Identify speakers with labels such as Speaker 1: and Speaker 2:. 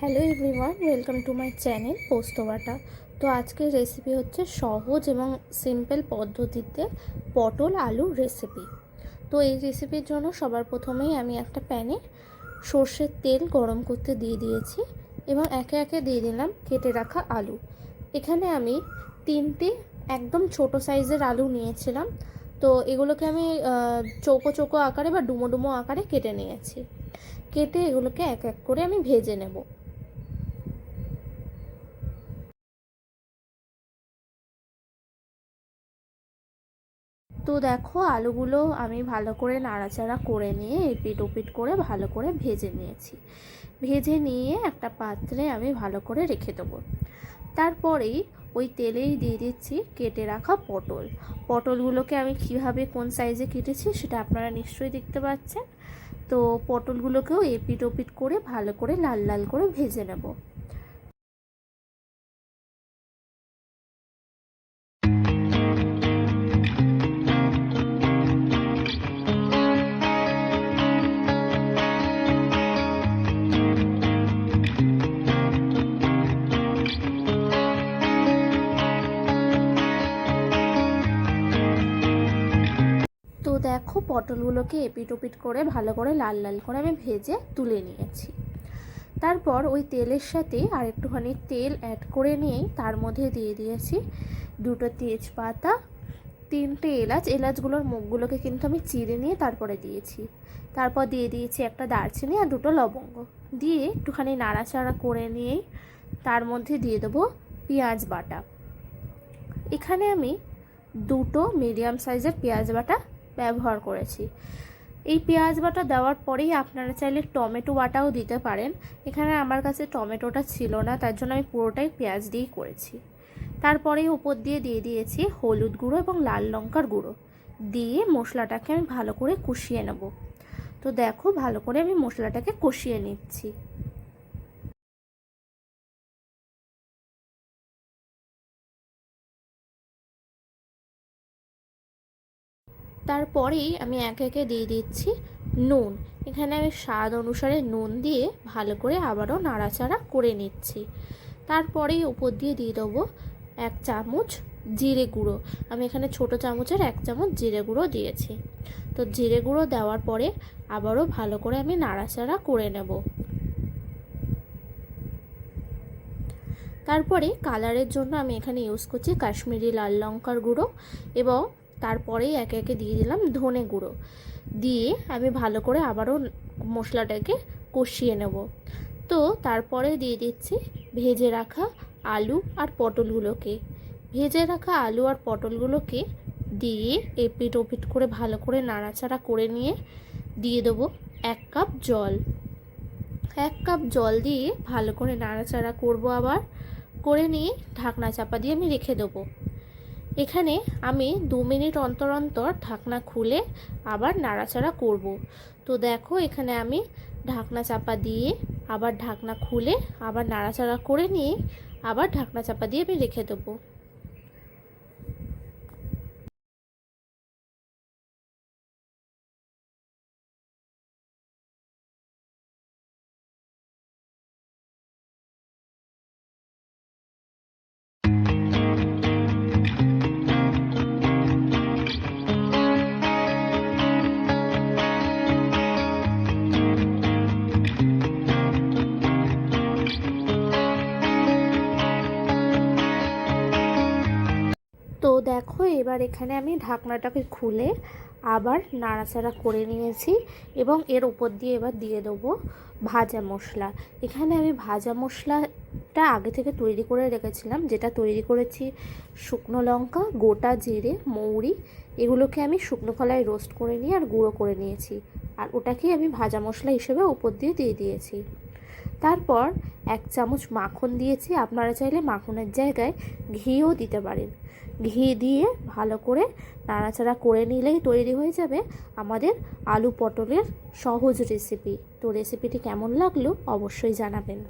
Speaker 1: Hello everyone, welcome to my channel পোস্ত বাটা তো আজকের রেসিপি হচ্ছে সহজ এবং সিম্পল পদ্ধতিতে পটল আলুর রেসিপি তো এই রেসিপির জন্য সবার প্রথমেই আমি একটা প্যানে সর্ষের তেল গরম করতে দিয়ে দিয়েছি এবং একে একে দিয়ে দিলাম কেটে রাখা আলু। এখানে আমি তিনটে একদম ছোট সাইজের আলু নিয়েছিলাম। তো এগুলোকে আমি চৌকো চৌকো আকারে বা ডুমো ডুমো আকারে কেটে নিয়েছি। কেটে এগুলোকে এক এক করে আমি ভেজে নেব। তো দেখো, আলুগুলো আমি ভালো করে নাড়াচাড়া করে নিয়ে এপিট ওপিট করে ভালো করে ভেজে নিয়েছি। ভেজে নিয়ে একটা পাত্রে আমি ভালো করে রেখে দেবো। তারপরেই ওই তেলেই দিয়ে দিচ্ছি কেটে রাখা পটল। পটলগুলোকে আমি কীভাবে কোন সাইজে কেটেছি সেটা আপনারা নিশ্চয়ই দেখতে পাচ্ছেন। তো পটলগুলোকেও এপিট ওপিট করে ভালো করে লাল লাল করে ভেজে নেব। তো দেখো পটলগুলোকে এপিট ওপিট করে ভালো করে লাল লাল করে আমি ভেজে তুলে নিয়েছি। তারপর ওই তেলের সাথে আর একটুখানি তেল অ্যাড করে নিয়েই তার মধ্যে দিয়ে দিয়েছি দুটো তেজপাতা, তিনটে এলাচ। এলাচগুলোর মুখগুলোকে কিন্তু আমি চিড়ে নিয়ে তারপরে দিয়েছি। তারপর দিয়ে দিয়েছি একটা দারচিনি আর দুটো লবঙ্গ। দিয়ে একটুখানি নাড়াচাড়া করে নিয়েই তার মধ্যে দিয়ে দেবো পেঁয়াজ বাটা। এখানে আমি দুটো মিডিয়াম সাইজের পেঁয়াজ বাটা ব্যবহার করেছি। এই পেঁয়াজ বাটা দেওয়ার পরেই আপনারা চাইলে টমেটো বাটাও দিতে পারেন। এখানে আমার কাছে টমেটোটা ছিল না, তার জন্য আমি পুরোটাই পেঁয়াজ দিয়েই করেছি। তারপরে উপর দিয়ে দিয়ে দিয়েছি হলুদ গুঁড়ো এবং লাল লঙ্কার গুঁড়ো। দিয়ে মশলাটাকে আমি ভালো করে কষিয়ে নেব। তো দেখো ভালো করে আমি মশলাটাকে কষিয়ে নিচ্ছি। তারপরেই আমি একে একে দিয়ে দিচ্ছি নুন। এখানে আমি স্বাদ অনুসারে নুন দিয়ে ভালো করে আবারও নাড়াচাড়া করে নিচ্ছি। তারপরেই উপর দিয়ে দিয়ে দেবো এক চামচ জিরে গুঁড়ো। আমি এখানে ছোট চামচের এক চামচ জিরে গুঁড়ো দিয়েছি। তো জিরে গুঁড়ো দেওয়ার পরে আবারও ভালো করে আমি নাড়াচাড়া করে নেব। তারপরে কালারের জন্য আমি এখানে ইউজ করছি কাশ্মীরি লাল লঙ্কার গুঁড়ো এবং তারপরেই একে একে দিয়ে দিলাম ধনে গুঁড়ো। দিয়ে আমি ভালো করে আবারও মশলাটাকে কষিয়ে নেব। তো তারপরে দিয়ে দিচ্ছি ভেজে রাখা আলু আর পটলগুলোকে। ভেজে রাখা আলু আর পটলগুলোকে দিয়ে এপিট ওপিট করে ভালো করে নাড়াচাড়া করে নিয়ে দিয়ে দেবো এক কাপ জল। এক কাপ জল দিয়ে ভালো করে নাড়াচাড়া করব আবার। করে নিয়ে ঢাকনা চাপা দিয়ে আমি রেখে দেবো। এখানে আমি দু মিনিট অন্তর অন্তর ঢাকনা খুলে আবার নাড়াচাড়া করব। তো দেখো এখানে আমি ঢাকনা চাপা দিয়ে আবার ঢাকনা খুলে আবার নাড়াচাড়া করে নিয়ে আবার ঢাকনা চাপা দিয়ে আমি রেখে দেবো। এবার এখানে আমি ঢাকনাটাকে খুলে আবার নাড়াচাড়া করে নিয়েছি এবং এর উপর দিয়ে এবার দিয়ে দেবো ভাজা মশলা। এখানে আমি ভাজা মশলাটা আগে থেকে তৈরি করে রেখেছিলাম, যেটা তৈরি করেছি শুকনো লঙ্কা, গোটা জিরে, মৌরি, এগুলোকে আমি শুকনো কলায় রোস্ট করে নিয়ে আর গুঁড়ো করে নিয়েছি। আর ওটাকেই আমি ভাজা মশলা হিসেবে উপর দিয়ে দিয়ে দিয়েছি। তারপর এক চামচ মাখন দিয়েছি, আপনারা চাইলে মাখনের জায়গায় ঘিও দিতে পারেন। ঘি দিয়ে ভালো করে নাড়াচাড়া করে নিলেই তৈরি হয়ে যাবে আমাদের আলু পটলের সহজ রেসিপি তো রেসিপিটি কেমন লাগল অবশ্যই জানাবেন।